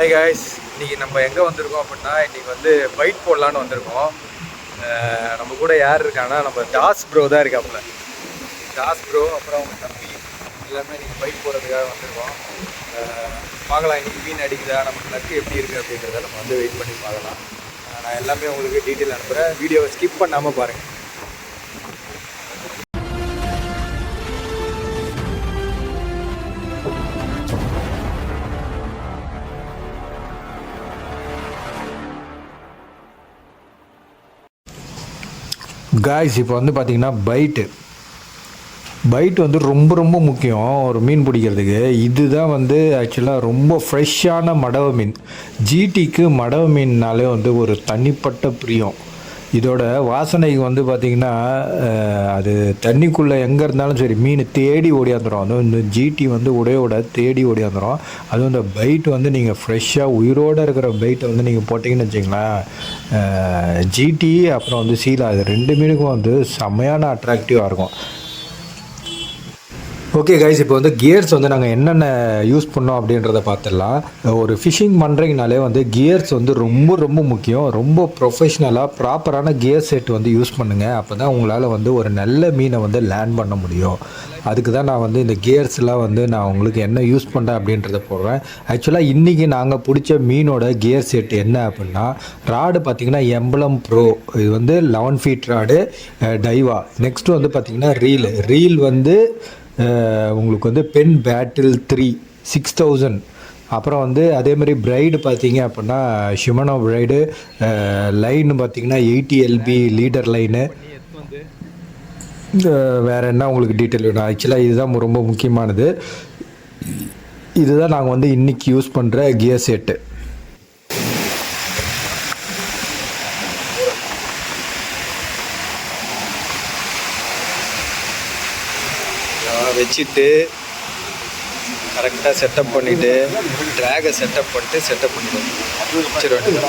Hi guys இன்றைக்கி நம்ம எங்கே வந்திருக்கோம் அப்படின்னா இன்றைக்கி வந்து பைட் போடலான்னு வந்திருக்கோம். நம்ம கூட யார் இருக்காங்கன்னா நம்ம தாஸ் ப்ரோ தான் இருக்காப்புல. தாஸ் ப்ரோ அப்புறம் அவங்க தம்பி எல்லாமே இன்றைக்கி பைட் போடுறதுக்காக வந்திருக்கோம். பார்க்கலாம் இன்றைக்கி மீன் அடிக்குதா நமக்கு நக்கு எப்படி இருக்குது அப்படிங்கிறத நம்ம வந்து வெயிட் பண்ணி பார்க்கலாம். நான் எல்லாமே உங்களுக்கு டீட்டெயில் அனுப்புகிறேன் வீடியோவை ஸ்கிப் பண்ணாமல் பாருங்கள் காய்ஸ் இப்போ வந்து பார்த்திங்கன்னா பைட்டு பைட் வந்து ரொம்ப ரொம்ப முக்கியம் ஒரு மீன் பிடிக்கிறதுக்கு. இதுதான் வந்து ஆக்சுவலாக ரொம்ப ஃப்ரெஷ்ஷான மடவ மீன். ஜிடிக்கு மடவ மீன்னாலே வந்து ஒரு தனிப்பட்ட பிரியம். இதோட வாசனைக்கு வந்து பார்த்திங்கன்னா அது தண்ணிக்குள்ளே எங்கே இருந்தாலும் சரி மீன் தேடி ஓடியாந்துடும் அதுவும் இந்த ஜிடி வந்து உடையோட தேடி ஓடியாந்துடும் அதுவும் இந்த பைட் வந்து நீங்கள் ஃப்ரெஷ்ஷாக உயிரோடு இருக்கிற பைட்டை வந்து நீங்கள் போட்டிங்கன்னு வச்சிங்களேன் ஜிடி அப்புறம் வந்து சீலா இது ரெண்டு மீனுக்கும் வந்து செம்மையான அட்ராக்டிவாக இருக்கும். ஓகே கைஸ் இப்போ வந்து கியர்ஸ் வந்து நாங்கள் என்னென்ன யூஸ் பண்ணோம் அப்படின்றத பார்த்துடலாம் ஒரு ஃபிஷிங் பண்ணுறீங்கனாலே வந்து கியர்ஸ் வந்து ரொம்ப ரொம்ப முக்கியம். ரொம்ப ப்ரொஃபஷ்னலாக ப்ராப்பரான கியர் செட் வந்து யூஸ் பண்ணுங்கள் அப்போ தான் உங்களால் வந்து ஒரு நல்ல மீனை வந்து லேண்ட் பண்ண முடியும். அதுக்கு தான் நான் வந்து இந்த கியர்ஸ்லாம் வந்து நான் உங்களுக்கு என்ன யூஸ் பண்ணுறேன் அப்படின்றத போடுறேன். ஆக்சுவலாக இன்றைக்கி நாங்கள் பிடிச்ச மீனோட கியர் செட் என்ன அப்படின்னா ராடு பார்த்தீங்கன்னா எம்பளம் ப்ரோ இது வந்து eleven feet rod Daiwa next வந்து பார்த்தீங்கன்னா ரீல் ரீல் வந்து உங்களுக்கு வந்து Penn Battle three six thousand. அப்புறம் வந்து அதே மாதிரி பிரைடு பார்த்தீங்க அப்படின்னா ஷிமனோ பிரைடு லைன் பார்த்தீங்கன்னா எயிட்டி எல்பி லீடர் லைனு. வேறு என்ன உங்களுக்கு டீட்டெயில் வேணும்? ஆக்சுவலாக இதுதான் ரொம்ப முக்கியமானது. இதுதான் நாங்கள் வந்து இன்றைக்கி யூஸ் பண்ணுற கியர் செட்டு வச்சுட்டு கரெக்டாக செட்டப் பண்ணிவிட்டு ட்ராகை செட்டப் பண்ணிட்டு செட்டப் பண்ணிவிடுவோம் சரி வேண்டியது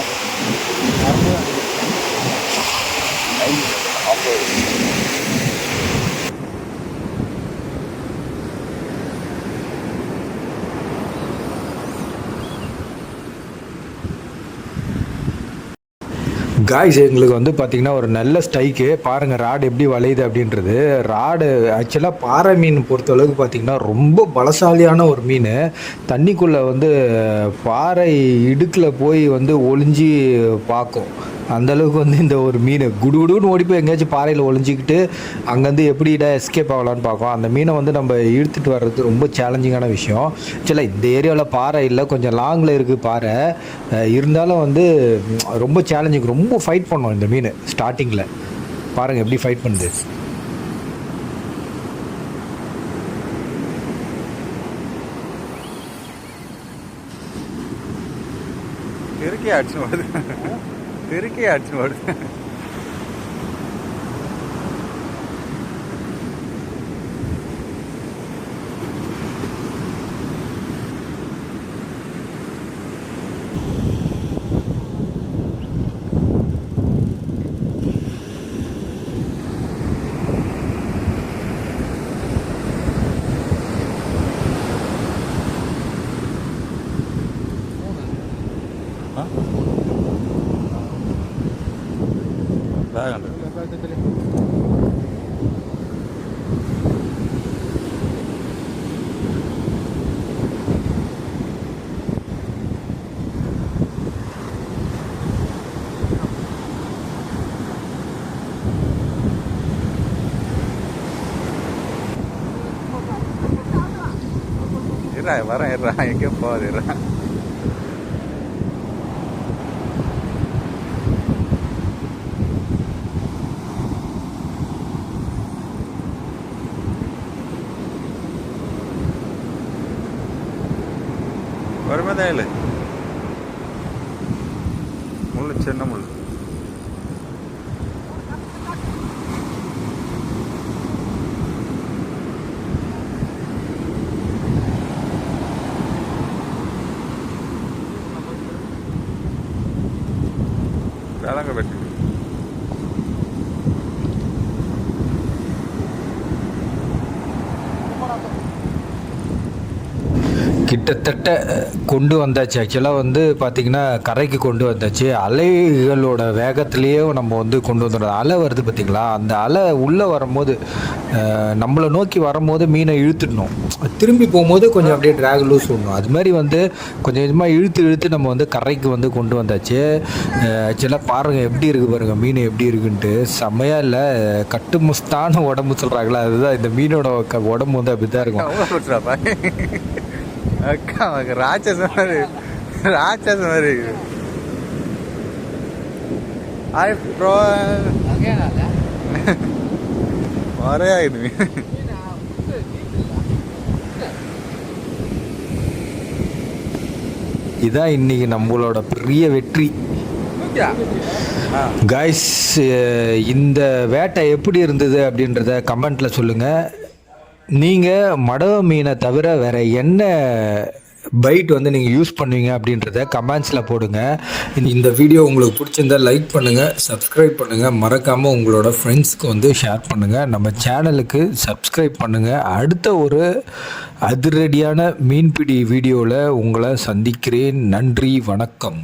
காய்ஸ் எங்களுக்கு வந்து பார்த்திங்கன்னா ஒரு நல்ல ஸ்டைக்கு பாருங்கள் ராடு எப்படி வளையுது அப்படின்றது. ராடு ஆக்சுவலாக பாறை மீன் பொறுத்தளவுக்கு பார்த்திங்கன்னா ரொம்ப பலசாலியான ஒரு மீன். தண்ணிக்குள்ளே வந்து பாறை இடுக்கில் போய் வந்து ஒளிஞ்சி பார்க்கும். அந்தளவுக்கு வந்து இந்த ஒரு மீன் குடுகுடுன்னு ஓடி போய் எங்கேயாச்சும் பாறையில் ஒழிஞ்சிக்கிட்டு அங்கேருந்து எப்படிடா எஸ்கேப் ஆகலான்னு பார்க்கும் அந்த மீனை வந்து நம்ம இழுத்துட்டு வர்றது ரொம்ப சேலஞ்சிங்கான விஷயம். ஆக்சுவலாக இந்த ஏரியாவில் பாறை இல்லை. கொஞ்சம் லாங்கில் இருக்குது பாறை. இருந்தாலும் வந்து ரொம்ப சேலஞ்சிங் ரொம்ப ஃபைட் பண்ணோம் இந்த மீன் ஸ்டார்டிங்கில் பாருங்கள் எப்படி ஃபைட் பண்ணுது. இருக்கே அடிச்சு திருக்கி அடிச்சு അതാ കണ്ടത് Irra, barra, irra, hay que poder, irra. வருமதான் இல்லை முள்ளு சின்ன முள்ளு. வேளாங்க வெட்டி. கிட்டத்தட்ட கொண்டு வந்தாச்சு. ஆக்சுவலாக வந்து பார்த்திங்கன்னா கரைக்கு கொண்டு வந்தாச்சு. அலைகளோட வேகத்துலேயே நம்ம வந்து கொண்டு வந்துடுறோம். அலை வருது பார்த்திங்களா அந்த அலை உள்ளே வரும்போது நம்மளை நோக்கி வரும்போது மீனை இழுத்துடணும். திரும்பி போகும்போது கொஞ்சம் அப்படியே ட்ராக் லூஸ் விடணும். அது மாதிரி வந்து கொஞ்சம் கொஞ்சமாக இழுத்து இழுத்து நம்ம வந்து கரைக்கு வந்து கொண்டு வந்தாச்சு. ஆக்சுவலாக பாருங்கள் எப்படி இருக்குது பாருங்கள் மீன் எப்படி இருக்குன்ட்டு. செம்மையாக இல்லை. கட்டு முஸ்தான உடம்பு சொல்கிறாங்களா அதுதான் இந்த மீனோட க- உடம்பு வந்து அப்படி தான் இருக்கும் அவ்வளோ அக்கா அவனுக்கு ராட்சசம் மாதிரி. ராட்சசம் மாதிரி இருக்குது. ஹாய் ப்ரோ ஒரே ஆகுது இதான் இன்னைக்கு நம்மளோட பெரிய வெற்றி. காய்ஸ் இந்த வேட்டை எப்படி இருந்தது அப்படின்றத கமெண்ட்டில் சொல்லுங்கள் நீங்கள் மடவ மீனை தவிர வேறு என்ன பைட் வந்து நீங்கள் யூஸ் பண்ணுவீங்க அப்படின்றத கமெண்ட்ஸில் போடுங்க. இந்த வீடியோ உங்களுக்கு பிடிச்சிருந்தா லைக் பண்ணுங்கள் சப்ஸ்கிரைப் பண்ணுங்கள் மறக்காமல் உங்களோட ஃப்ரெண்ட்ஸ்க்கு வந்து ஷேர் பண்ணுங்கள் நம்ம சேனலுக்கு சப்ஸ்கிரைப் பண்ணுங்கள் அடுத்த ஒரு அதிரடியான மீன்பிடி வீடியோவில் உங்களை சந்திக்கிறேன். நன்றி வணக்கம்.